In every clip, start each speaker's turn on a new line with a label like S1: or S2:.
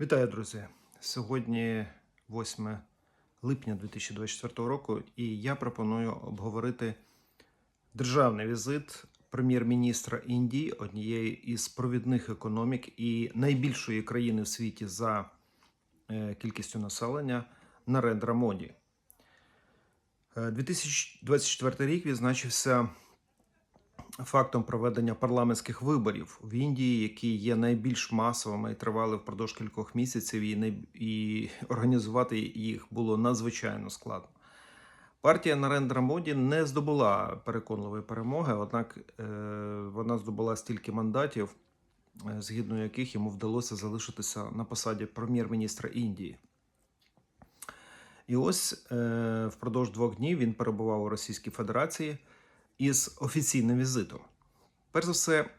S1: Вітаю, друзі! Сьогодні 8 липня 2024 року, і я пропоную обговорити державний візит прем'єр-міністра Індії, однієї із провідних економік і найбільшої країни в світі за е, кількістю населення Нарендра Моді. Е, 2024 рік відзначився фактом проведення парламентських виборів в Індії, які є найбільш масовими і тривали впродовж кількох місяців, і, най... і організувати їх було надзвичайно складно. Партія Нарендра Моді не здобула переконливої перемоги, однак е, вона здобула стільки мандатів, е, згідно яких йому вдалося залишитися на посаді прем'єр-міністра Індії. І ось е, впродовж двох днів він перебував у Російській Федерації із офіційним візитом. Перш за все,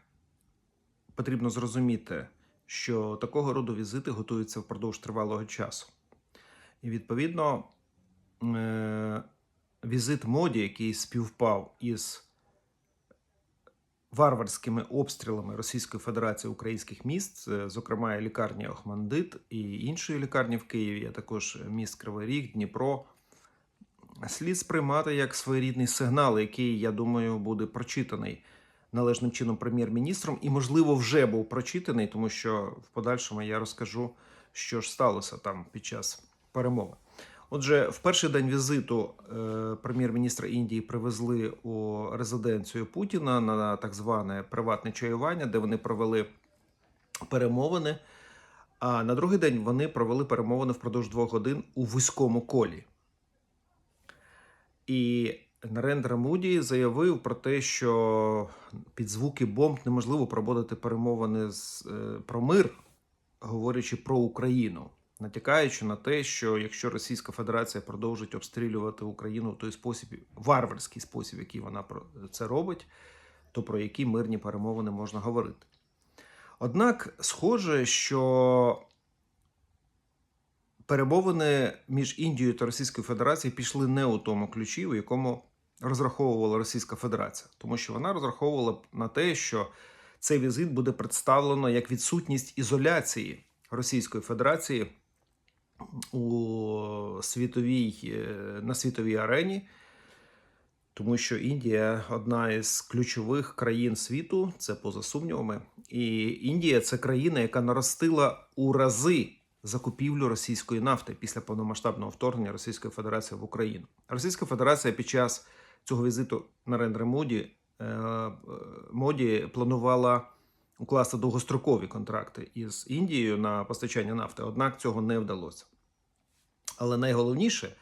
S1: потрібно зрозуміти, що такого роду візити готуються впродовж тривалого часу. І відповідно, е, візит моді, який співпав із варварськими обстрілами Російської Федерації українських міст, зокрема, лікарні Охмандит і іншої лікарні в Києві, а також міст Кривий Ріг, Дніпро. Слід сприймати як своєрідний сигнал, який, я думаю, буде прочитаний належним чином прем'єр-міністром, і, можливо, вже був прочитаний, тому що в подальшому я розкажу, що ж сталося там під час перемови. Отже, в перший день візиту е, прем'єр-міністра Індії привезли у резиденцію Путіна на так зване приватне чаювання, де вони провели перемовини. А на другий день вони провели перемовини впродовж двох годин у вузькому колі. І Нарендра Муді заявив про те, що під звуки бомб неможливо проводити перемовини з, е, про мир, говорячи про Україну, натякаючи на те, що якщо Російська Федерація продовжить обстрілювати Україну в той спосіб, варварський спосіб, який вона це робить, то про які мирні перемовини можна говорити. Однак, схоже, що перемовини між Індією та Російською Федерацією пішли не у тому ключі, у якому розраховувала Російська Федерація, тому що вона розраховувала на те, що цей візит буде представлено як відсутність ізоляції Російської Федерації у світовій, е, на світовій арені. Тому що Індія одна із ключових країн світу, це поза сумнівами. І Індія це країна, яка наростила у рази закупівлю російської нафти після повномасштабного вторгнення Російської Федерації в Україну. Російська Федерація під час цього візиту на Рендре Моді, е, е, Моді планувала укласти довгострокові контракти із Індією на постачання нафти, однак цього не вдалося. Але найголовніше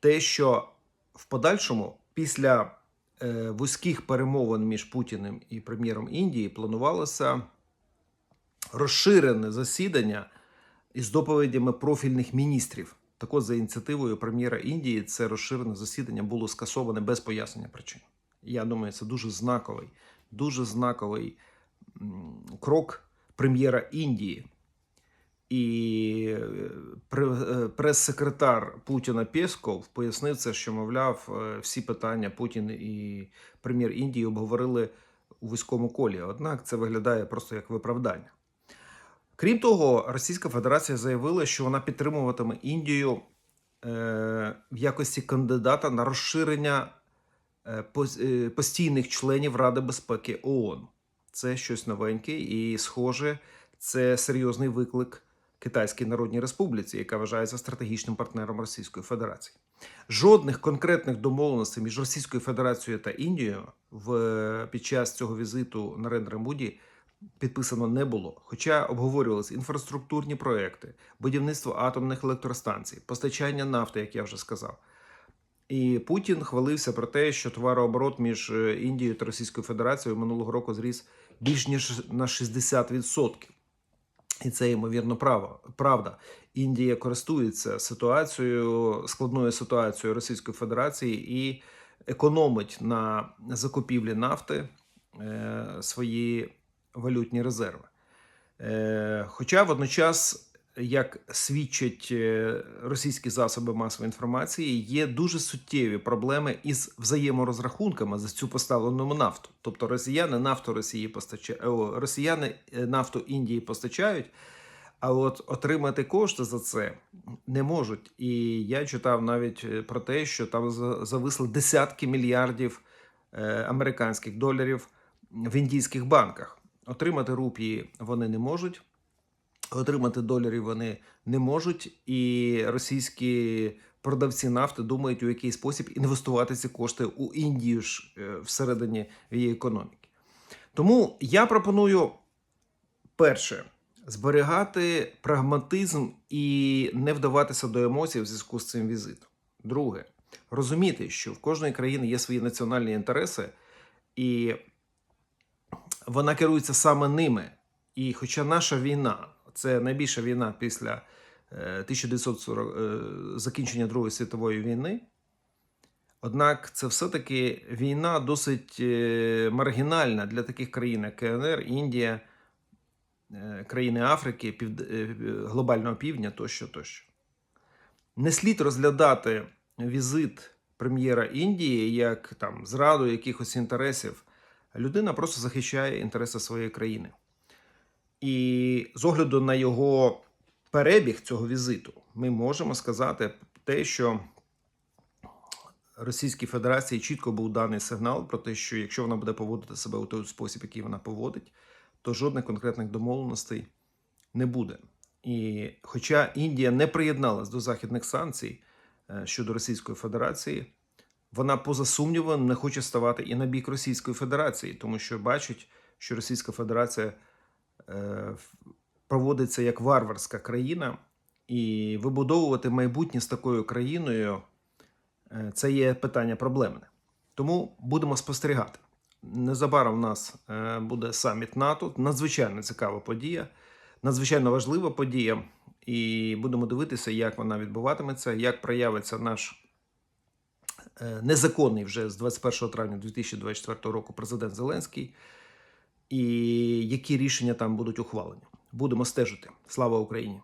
S1: те, що в подальшому, після е, вузьких перемовин між Путіним і прем'єром Індії, планувалося розширене засідання із доповідями профільних міністрів. Так от, за ініціативою прем'єра Індії, це розширене засідання було скасоване без пояснення причин. Я думаю, це дуже знаковий, дуже знаковий крок прем'єра Індії. І е, е, прес-секретар Путіна Пєсков пояснив це, що, мовляв, е, всі питання Путін і прем'єр Індії обговорили у вузькому колі. Однак це виглядає просто як виправдання. Крім того, Російська Федерація заявила, що вона підтримуватиме Індію е, в якості кандидата на розширення е, е, постійних членів Ради безпеки ООН. Це щось новеньке і, схоже, це серйозний виклик Китайській Народній Республіці, яка вважається стратегічним партнером Російської Федерації. Жодних конкретних домовленостей між Російською Федерацією та Індією в, під час цього візиту на Рендре Муді підписано не було. Хоча обговорювалися інфраструктурні проекти, будівництво атомних електростанцій, постачання нафти, як я вже сказав. І Путін хвалився про те, що товарооборот між е, Індією та Російською Федерацією минулого року зріс більш ніж на 60%. І це ймовірно право. Правда, Індія користується ситуацією, складною ситуацією Російської Федерації і економить на закупівлі нафти е, свої валютні резерви. Е, хоча водночас, як свідчать е, російські засоби масової інформації, є дуже суттєві проблеми із взаєморозрахунками за цю поставлену нафту. Тобто росіяни нафту Росії постачають, росіяни е, нафту Індії постачають. А от отримати кошти за це не можуть. І я читав навіть про те, що там зависли десятки мільярдів американських доларів в індійських банках. Отримати рупії вони не можуть, отримати доларів вони не можуть, і російські продавці нафти думають, у який спосіб інвестувати ці кошти у Індію ж е, всередині її економіки. Тому я пропоную перше зберігати прагматизм і не вдаватися до емоцій в зв'язку з цим візитом. Друге, розуміти, що в кожної країни є свої національні інтереси, і вона керується саме ними. І хоча наша війна це найбільша війна після е, 1940, е, закінчення Другої світової війни, однак це все-таки війна досить е, маргінальна для таких країн, як КНР, Індія, е, країни Африки, Півд... е, глобального півдня тощо, тощо. Не слід розглядати візит прем'єра Індії як там зраду якихось інтересів. Людина просто захищає інтереси своєї країни. І з огляду на його перебіг цього візиту, ми можемо сказати те, що Російській Федерації чітко був даний сигнал про те, що якщо вона буде поводити себе у той спосіб, який вона поводить, то жодних конкретних домовленостей не буде. І хоча Індія не приєдналась до західних санкцій е, щодо Російської Федерації, вона поза сумнівом не хоче ставати і на бік Російської Федерації, тому що бачить, що Російська Федерація е, проводиться як варварська країна, і вибудовувати майбутнє з такою країною е, це є питання проблемне. Тому будемо спостерігати. Незабаром у нас е, буде саміт НАТО, надзвичайно цікава подія, надзвичайно важлива подія. І будемо дивитися, як вона відбуватиметься, як проявиться наш незаконний вже з 21 травня 2024 року президент Зеленський, і які рішення там будуть ухвалені. Будемо стежити. Слава Україні!